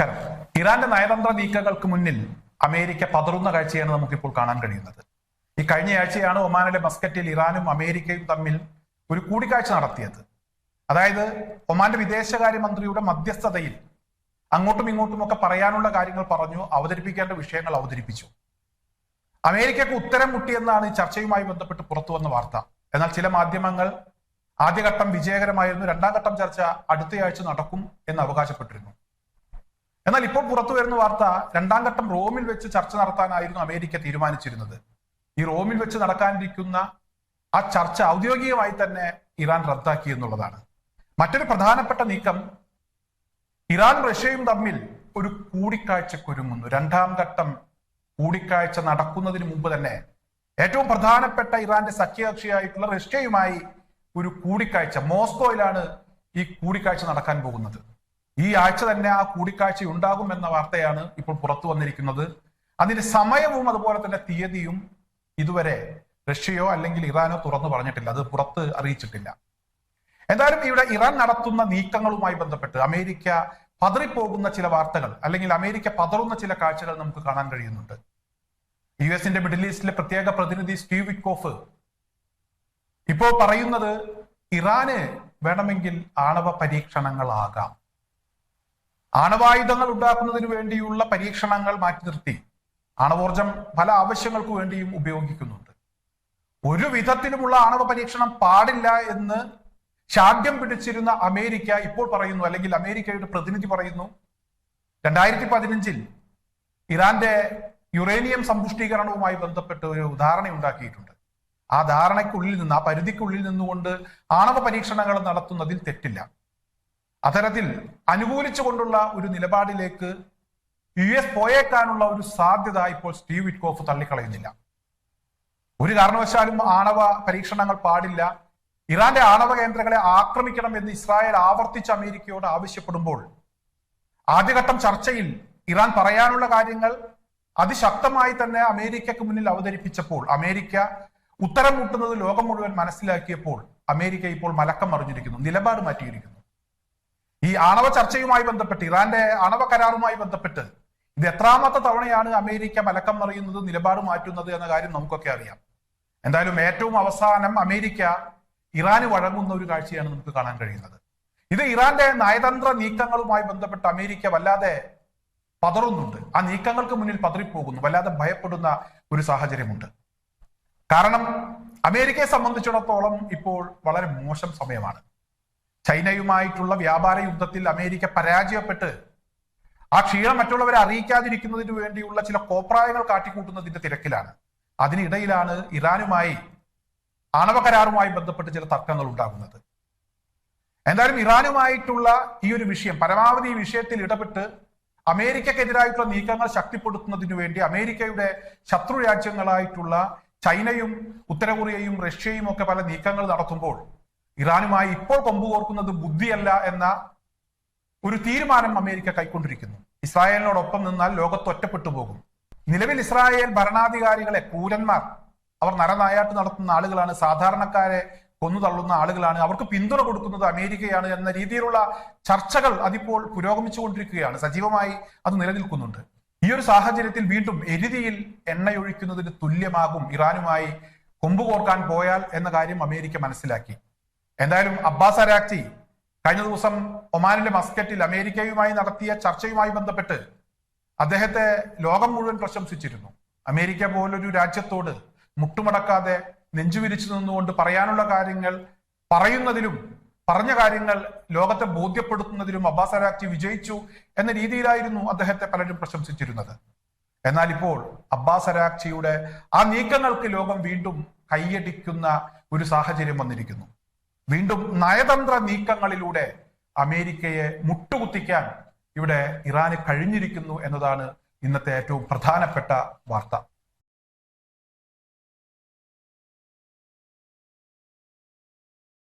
നമസ്കാരം. ഇറാന്റെ നയതന്ത്ര നീക്കങ്ങൾക്ക് മുന്നിൽ അമേരിക്ക പതറുന്ന കാഴ്ചയാണ് നമുക്കിപ്പോൾ കാണാൻ കഴിയുന്നത്. ഈ കഴിഞ്ഞയാഴ്ചയാണ് ഒമാനിലെ മസ്കറ്റിൽ ഇറാനും അമേരിക്കയും തമ്മിൽ ഒരു കൂടിക്കാഴ്ച നടത്തിയത്. അതായത് ഒമാന്റെ വിദേശകാര്യമന്ത്രിയുടെ മധ്യസ്ഥതയിൽ അങ്ങോട്ടും ഇങ്ങോട്ടും ഒക്കെ പറയാനുള്ള കാര്യങ്ങൾ പറഞ്ഞു അവതരിപ്പിക്കേണ്ട വിഷയങ്ങൾ അവതരിപ്പിച്ചു. അമേരിക്കക്ക് ഉത്തരം മുട്ടിയെന്നാണ് ഈ ചർച്ചയുമായി ബന്ധപ്പെട്ട് പുറത്തു വന്ന വാർത്ത. എന്നാൽ ചില മാധ്യമങ്ങൾ ആദ്യഘട്ടം വിജയകരമായിരുന്നു രണ്ടാം ഘട്ടം ചർച്ച അടുത്തയാഴ്ച നടക്കും എന്ന് അവകാശപ്പെട്ടിരുന്നു. എന്നാൽ ഇപ്പോൾ പുറത്തു വരുന്ന വാർത്ത രണ്ടാം ഘട്ടം റോമിൽ വെച്ച് ചർച്ച നടത്താനായിരുന്നു അമേരിക്ക തീരുമാനിച്ചിരുന്നത്. ഈ റോമിൽ വെച്ച് നടക്കാനിരിക്കുന്ന ആ ചർച്ച ഔദ്യോഗികമായി തന്നെ ഇറാൻ റദ്ദാക്കി എന്നുള്ളതാണ്. മറ്റൊരു പ്രധാനപ്പെട്ട നീക്കം ഇറാൻ റഷ്യയും തമ്മിൽ ഒരു കൂടിക്കാഴ്ചക്കൊരുങ്ങുന്നു. രണ്ടാം ഘട്ടം കൂടിക്കാഴ്ച നടക്കുന്നതിന് മുമ്പ് തന്നെ ഏറ്റവും പ്രധാനപ്പെട്ട ഇറാന്റെ സഖ്യകക്ഷിയായിട്ടുള്ള റഷ്യയുമായി ഒരു കൂടിക്കാഴ്ച മോസ്കോയിലാണ് ഈ കൂടിക്കാഴ്ച നടക്കാൻ പോകുന്നത്. ഈ ആഴ്ച തന്നെ ആ കൂടിക്കാഴ്ച ഉണ്ടാകും എന്ന വാർത്തയാണ് ഇപ്പോൾ പുറത്തു വന്നിരിക്കുന്നത്. അതിന്റെ സമയവും അതുപോലെ തന്നെ തീയതിയും ഇതുവരെ റഷ്യയോ അല്ലെങ്കിൽ ഇറാനോ തുറന്നു പറഞ്ഞിട്ടില്ല. അത് പുറത്ത് അറിയിച്ചിട്ടില്ല. എന്തായാലും ഇവിടെ ഇറാൻ നടത്തുന്ന നീക്കങ്ങളുമായി ബന്ധപ്പെട്ട് അമേരിക്ക പതറിപ്പോകുന്ന ചില വാർത്തകൾ അല്ലെങ്കിൽ അമേരിക്ക പതറുന്ന ചില കാഴ്ചകൾ നമുക്ക് കാണാൻ കഴിയുന്നുണ്ട്. യു എസിന്റെ മിഡിൽ ഈസ്റ്റിലെ പ്രത്യേക പ്രതിനിധി സ്റ്റീവ് വിക്കോഫ് ഇപ്പോൾ പറയുന്നത് ഇറാന് വേണമെങ്കിൽ ആണവ പരീക്ഷണങ്ങളാകാം. ആണവായുധങ്ങൾ ഉണ്ടാക്കുന്നതിന് വേണ്ടിയുള്ള പരീക്ഷണങ്ങൾ മാറ്റി നിർത്തി. ആണവോർജം പല ആവശ്യങ്ങൾക്ക് വേണ്ടിയും ഉപയോഗിക്കുന്നുണ്ട്. ഒരു വിധത്തിലുമുള്ള ആണവ പരീക്ഷണം പാടില്ല എന്ന് ശാഠ്യം പിടിച്ചിരുന്ന അമേരിക്ക ഇപ്പോൾ പറയുന്നു അല്ലെങ്കിൽ അമേരിക്കയുടെ പ്രതിനിധി പറയുന്നു രണ്ടായിരത്തി പതിനഞ്ചിൽ ഇറാന്റെ യുറേനിയം സമ്പുഷ്ടീകരണവുമായി ബന്ധപ്പെട്ട് ഒരു ധാരണ ഉണ്ടാക്കിയിട്ടുണ്ട്. ആ ധാരണയ്ക്കുള്ളിൽ നിന്ന് ആ പരിധിക്കുള്ളിൽ നിന്നുകൊണ്ട് ആണവ പരീക്ഷണങ്ങൾ നടത്തുന്നതിൽ തെറ്റില്ല. അത്തരത്തിൽ അനുകൂലിച്ചുകൊണ്ടുള്ള ഒരു നിലപാടിലേക്ക് യു എസ് പോയേക്കാനുള്ള ഒരു സാധ്യത ഇപ്പോൾ സ്റ്റീവ് വിറ്റ്കോഫ് തള്ളിക്കളയുന്നില്ല. ഒരു കാരണവശാലും ആണവ പരീക്ഷണങ്ങൾ പാടില്ല. ഇറാന്റെ ആണവ കേന്ദ്രങ്ങളെ ആക്രമിക്കണം എന്ന് ഇസ്രായേൽ ആവർത്തിച്ച് അമേരിക്കയോട് ആവശ്യപ്പെടുമ്പോൾ ആദ്യഘട്ടം ചർച്ചയിൽ ഇറാൻ പറയാനുള്ള കാര്യങ്ങൾ അതിശക്തമായി തന്നെ അമേരിക്കക്ക് മുന്നിൽ അവതരിപ്പിച്ചപ്പോൾ അമേരിക്ക ഉത്തരം മുട്ടുന്നത് ലോകം മുഴുവൻ മനസ്സിലാക്കിയപ്പോൾ അമേരിക്ക ഇപ്പോൾ മലക്കം മറിഞ്ഞിരിക്കുന്നു നിലപാട് മാറ്റിയിരിക്കുന്നു. ഈ ആണവ ചർച്ചയുമായി ബന്ധപ്പെട്ട് ഇറാന്റെ ആണവ കരാറുമായി ബന്ധപ്പെട്ട് ഇത് എത്രാമത്തെ തവണയാണ് അമേരിക്ക മലക്കം മറിയുന്നത് നിലപാട് മാറ്റുന്നത് എന്ന കാര്യം നമുക്കൊക്കെ അറിയാം. എന്തായാലും ഏറ്റവും അവസാനം അമേരിക്ക ഇറാന് വഴങ്ങുന്ന ഒരു കാഴ്ചയാണ് നമുക്ക് കാണാൻ കഴിയുന്നത്. ഇത് ഇറാന്റെ നയതന്ത്ര നീക്കങ്ങളുമായി ബന്ധപ്പെട്ട് അമേരിക്ക വല്ലാതെ പതറുന്നുണ്ട്. ആ നീക്കങ്ങൾക്ക് മുന്നിൽ പതറിപ്പോകുന്നു വല്ലാതെ ഭയപ്പെടുന്ന ഒരു സാഹചര്യമുണ്ട്. കാരണം അമേരിക്കയെ സംബന്ധിച്ചിടത്തോളം ഇപ്പോൾ വളരെ മോശം സമയമാണ്. ചൈനയുമായിട്ടുള്ള വ്യാപാര യുദ്ധത്തിൽ അമേരിക്ക പരാജയപ്പെട്ട് ആ ക്ഷീണം മറ്റുള്ളവരെ അറിയിക്കാതിരിക്കുന്നതിന് വേണ്ടിയുള്ള ചില കോപ്രായങ്ങൾ കാട്ടിക്കൂട്ടുന്നതിന്റെ തിരക്കിലാണ്. അതിനിടയിലാണ് ഇറാനുമായി ആണവ കരാറുമായി ബന്ധപ്പെട്ട് ചില തർക്കങ്ങൾ ഉണ്ടാകുന്നത്. എന്തായാലും ഇറാനുമായിട്ടുള്ള ഈ ഒരു വിഷയം പരമാവധി ഈ വിഷയത്തിൽ ഇടപെട്ട് അമേരിക്കക്കെതിരായിട്ടുള്ള നീക്കങ്ങൾ ശക്തിപ്പെടുത്തുന്നതിനു വേണ്ടി അമേരിക്കയുടെ ശത്രു രാജ്യങ്ങളായിട്ടുള്ള ചൈനയും ഉത്തരകൊറിയയും റഷ്യയും ഒക്കെ പല നീക്കങ്ങൾ നടത്തുമ്പോൾ ഇറാനുമായി ഇപ്പോൾ കൊമ്പുകോർക്കുന്നത് ബുദ്ധിയല്ല എന്ന ഒരു തീരുമാനം അമേരിക്ക കൈക്കൊണ്ടിരിക്കുന്നു. ഇസ്രായേലിനോടൊപ്പം നിന്നാൽ ലോകത്ത് ഒറ്റപ്പെട്ടു പോകും. നിലവിൽ ഇസ്രായേൽ ഭരണാധികാരികളെ ക്രൂരന്മാർ. അവർ നരനായാട്ട് നടത്തുന്ന ആളുകളാണ്. സാധാരണക്കാരെ കൊന്നു തള്ളുന്ന ആളുകളാണ്. അവർക്ക് പിന്തുണ കൊടുക്കുന്നത് അമേരിക്കയാണ് എന്ന രീതിയിലുള്ള ചർച്ചകൾ അതിപ്പോൾ പുരോഗമിച്ചുകൊണ്ടിരിക്കുകയാണ്. സജീവമായി അത് നിലനിൽക്കുന്നുണ്ട്. ഈ ഒരു സാഹചര്യത്തിൽ വീണ്ടും എരുതിയിൽ എണ്ണയൊഴിക്കുന്നതിന് തുല്യമാകും ഇറാനുമായി കൊമ്പുകോർക്കാൻ പോയാൽ എന്ന കാര്യം അമേരിക്ക മനസ്സിലാക്കി. എന്തായാലും അബ്ബാസ് അരാക്ചി കഴിഞ്ഞ ദിവസം ഒമാനിലെ മസ്കറ്റിൽ അമേരിക്കയുമായി നടത്തിയ ചർച്ചയുമായി ബന്ധപ്പെട്ട് അദ്ദേഹത്തെ ലോകം മുഴുവൻ പ്രശംസിച്ചിരുന്നു. അമേരിക്ക പോലൊരു രാജ്യത്തോട് മുട്ടുമടക്കാതെ നെഞ്ചുവിരിച്ചു നിന്നുകൊണ്ട് പറയാനുള്ള കാര്യങ്ങൾ പറയുന്നതിലും പറഞ്ഞ കാര്യങ്ങൾ ലോകത്തെ ബോധ്യപ്പെടുത്തുന്നതിലും അബ്ബാസ് അരാക്ചി വിജയിച്ചു എന്ന രീതിയിലായിരുന്നു അദ്ദേഹത്തെ പലരും പ്രശംസിച്ചിരുന്നത്. എന്നാൽ ഇപ്പോൾ അബ്ബാസ് അരാക്ചിയുടെ ആ നീക്കങ്ങൾക്ക് ലോകം വീണ്ടും കൈയടിക്കുന്ന ഒരു സാഹചര്യം വന്നിരിക്കുന്നു. വീണ്ടും നയതന്ത്ര നീക്കങ്ങളിലൂടെ അമേരിക്കയെ മുട്ടുകുത്തിക്കാൻ ഇവിടെ ഇറാന് കഴിഞ്ഞിരിക്കുന്നു എന്നതാണ് ഇന്നത്തെ ഏറ്റവും പ്രധാനപ്പെട്ട വാർത്ത.